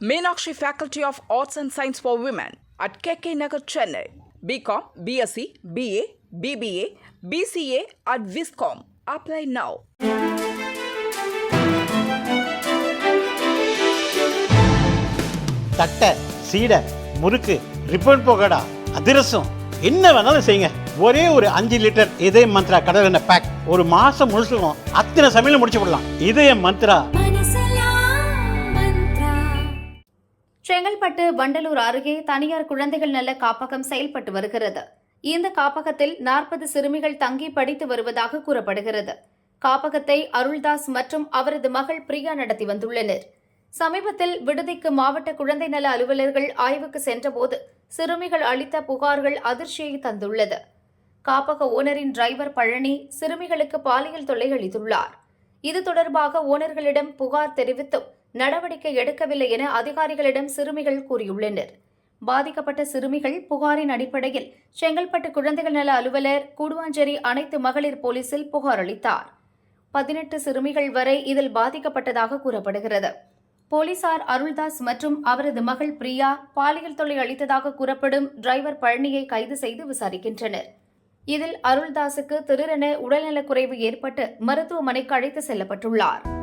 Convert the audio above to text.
Meenakshi faculty of arts and science for women at K K Nagar Chennai BCom BSc BA BBA BCA at viscom apply now தட்டை சீடை முறுக்கு ribbon போகடா அதிரசம் என்ன வேணாலும் செய்யுங்க. ஒரே ஒரு அஞ்சு லிட்டர் இதய மந்த்ரா கடல் எண்ணெய் பேக் ஒரு மாசம் முழுசுக்கும் அத்தனை சமையல முடிச்சு விடலாம் இதய மந்த்ரா. செங்கல்பட்டு வண்டலூர் அருகே தனியார் குழந்தைகள் நல காப்பகம் செயல்பட்டு வருகிறது. இந்த காப்பகத்தில் நாற்பது சிறுமிகள் தங்கி படித்து வருவதாக கூறப்படுகிறது. காப்பகத்தை அருள்தாஸ் மற்றும் அவரது மகள் பிரியா நடத்தி வந்துள்ளனர். சமீபத்தில் விடுதிக்கு மாவட்ட குழந்தை நல அலுவலர்கள் ஆய்வுக்கு சென்றபோது சிறுமிகள் அளித்த புகார்கள் அதிர்ச்சியை தந்துள்ளது. காப்பக ஓனரின் டிரைவர் பழனி சிறுமிகளுக்கு பாலியல் தொல்லை அளித்துள்ளார். இது தொடர்பாக ஓனர்களிடம் புகார் தெரிவித்தும் நடவடிக்கை எடுக்கவில்லை என அதிகாரிகளிடம் சிறுமிகள் கூறியுள்ளனர். பாதிக்கப்பட்ட சிறுமிகள் புகாரின் அடிப்படையில் செங்கல்பட்டு குழந்தைகள் நல அலுவலர் கூடுவாஞ்சேரி அனைத்து மகளிர் போலீசில் புகார் அளித்தார். பதினெட்டு சிறுமிகள் வரை இதில் பாதிக்கப்பட்டதாக கூறப்படுகிறது. போலீசார் அருள்தாஸ் மற்றும் அவரது மகள் பிரியா பாலியல் தொல்லை அளித்ததாக கூறப்படும் டிரைவர் பழனியை கைது செய்து விசாரிக்கின்றனர். இதில் அருள்தாஸுக்கு திடீரென உடல்நலக்குறைவு ஏற்பட்டு மருத்துவமனைக்கு அழைத்து செல்லப்பட்டுள்ளார்.